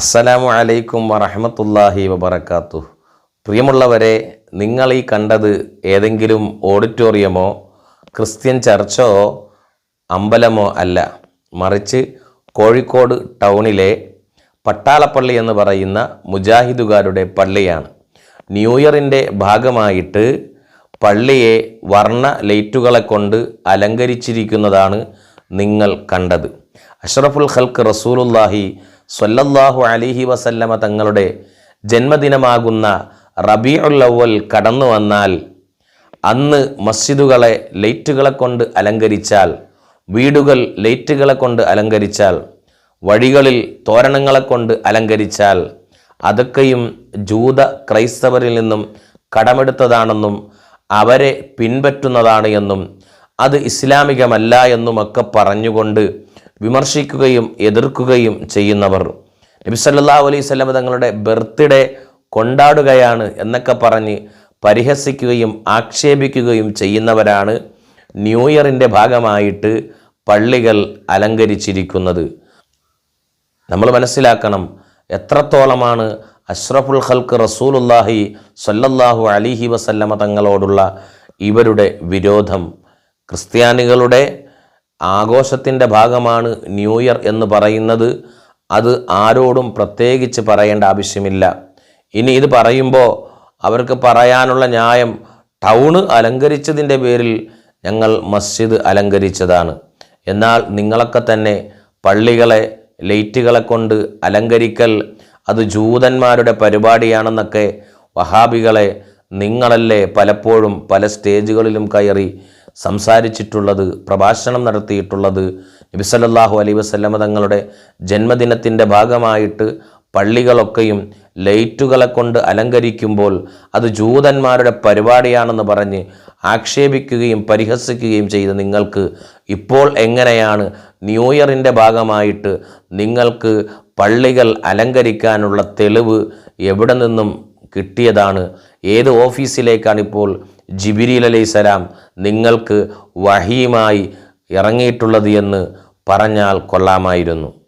അസ്സലാമു അലൈക്കും വറഹമത്തല്ലാഹി വബർക്കാത്തു പ്രിയമുള്ളവരെ നിങ്ങൾ ഈ കണ്ടത് ഏതെങ്കിലും ഓഡിറ്റോറിയമോ ക്രിസ്ത്യൻ ചർച്ചോ അമ്പലമോ അല്ല. മറിച്ച് കോഴിക്കോട് ടൗണിലെ പട്ടാളപ്പള്ളി എന്ന് പറയുന്ന മുജാഹിദുകാരുടെ പള്ളിയാണ്. ന്യൂ ഇയറിന്റെ ഭാഗമായിട്ട് പള്ളിയെ വർണ ലൈറ്റുകളെ കൊണ്ട് അലങ്കരിച്ചിരിക്കുന്നതാണ് നിങ്ങൾ കണ്ടത്. അഷ്റഫുൽ ഖൽക്ക് റസൂലുല്ലാഹി സ്വല്ലല്ലാഹു അലിഹി വസല്ലമ തങ്ങളുടെ ജന്മദിനമാകുന്ന റബീഉൽ അവൽ കടന്നു വന്നാൽ അന്ന് മസ്ജിദുകളെ ലൈറ്റുകളെ കൊണ്ട് അലങ്കരിച്ചാൽ വീടുകൾ ലൈറ്റുകളെ കൊണ്ട് അലങ്കരിച്ചാൽ വഴികളിൽ തോരണങ്ങളെ കൊണ്ട് അലങ്കരിച്ചാൽ അതൊക്കെയും ജൂത ക്രൈസ്തവരിൽ നിന്നും കടമെടുത്തതാണെന്നും അവരെ പിൻപറ്റുന്നതാണ് എന്നും അത് ഇസ്ലാമികമല്ല എന്നുമൊക്കെ പറഞ്ഞുകൊണ്ട് വിമർശിക്കുകയും എതിർക്കുകയും ചെയ്യുന്നവർ. നബി സല്ലല്ലാഹു അലൈഹി സ്വലമ തങ്ങളുടെ ബർത്ത്ഡേ കൊണ്ടാടുകയാണ് എന്നൊക്കെ പറഞ്ഞ് പരിഹസിക്കുകയും ആക്ഷേപിക്കുകയും ചെയ്യുന്നവരാണ് ന്യൂ ഇയറിന്റെ ഭാഗമായിട്ട് പള്ളികൾ അലങ്കരിച്ചിരിക്കുന്നത്. നമ്മൾ മനസ്സിലാക്കണം എത്രത്തോളമാണ് അഷ്റഫുൽ ഖൽക്ക് റസൂലുല്ലാഹി സല്ലല്ലാഹു അലിഹി വസല്ലമ തങ്ങളോടുള്ള ഇവരുടെ വിരോധം. ക്രിസ്ത്യാനികളുടെ ആഘോഷത്തിന്റെ ഭാഗമാണ് ന്യൂ ഇയർ എന്ന് പറയുന്നത്. അത് ആരോടും പ്രത്യേകിച്ച് പറയേണ്ട ആവശ്യമില്ല. ഇനി ഇത് പറയുമ്പോൾ അവർക്ക് പറയാനുള്ള ന്യായം ടൗണ് അലങ്കരിച്ചതിന്റെ പേരിൽ ഞങ്ങൾ മസ്ജിദ് അലങ്കരിച്ചതാണ്. എന്നാൽ നിങ്ങളൊക്കെ തന്നെ പള്ളികളെ ലൈറ്റുകളെ കൊണ്ട് അലങ്കരിക്കൽ അത് ജൂതന്മാരുടെ പരിപാടിയാണെന്നൊക്കെ വഹാബികളെ നിങ്ങളല്ലേ പലപ്പോഴും പല സ്റ്റേജുകളിലും കയറി സംസാരിച്ചിട്ടുള്ളത് പ്രഭാഷണം നടത്തിയിട്ടുള്ളത് നബി അലൈ അലൈഹി വസല്ലമ തങ്ങളുടെ ജന്മദിനത്തിന്റെ ഭാഗമായിട്ട് പള്ളികളൊക്കെയും ലൈറ്റുകളെ കൊണ്ട് അലങ്കരിക്കുമ്പോൾ അത് ജൂതന്മാരുടെ പരിപാടിയാണെന്ന് പറഞ്ഞ് ആക്ഷേപിക്കുകയും പരിഹസിക്കുകയും ചെയ്ത് നിങ്ങൾക്ക് ഇപ്പോൾ എങ്ങനെയാണ് ന്യൂ ഇയറിന്റെ ഭാഗമായിട്ട് നിങ്ങൾക്ക് പള്ളികൾ അലങ്കരിക്കാനുള്ള തെളിവ് എവിടെ നിന്നും കിട്ടിയതാണ്. ഏത് ഓഫീസിലേക്കാണ് ഇപ്പോൾ ജിബിരിൽ അലൈഹിസ്സലാം നിങ്ങൾക്ക് വഹിയുമായി ഇറങ്ങിയിട്ടുള്ളത് എന്ന് പറഞ്ഞാൽ കൊള്ളാമായിരുന്നു.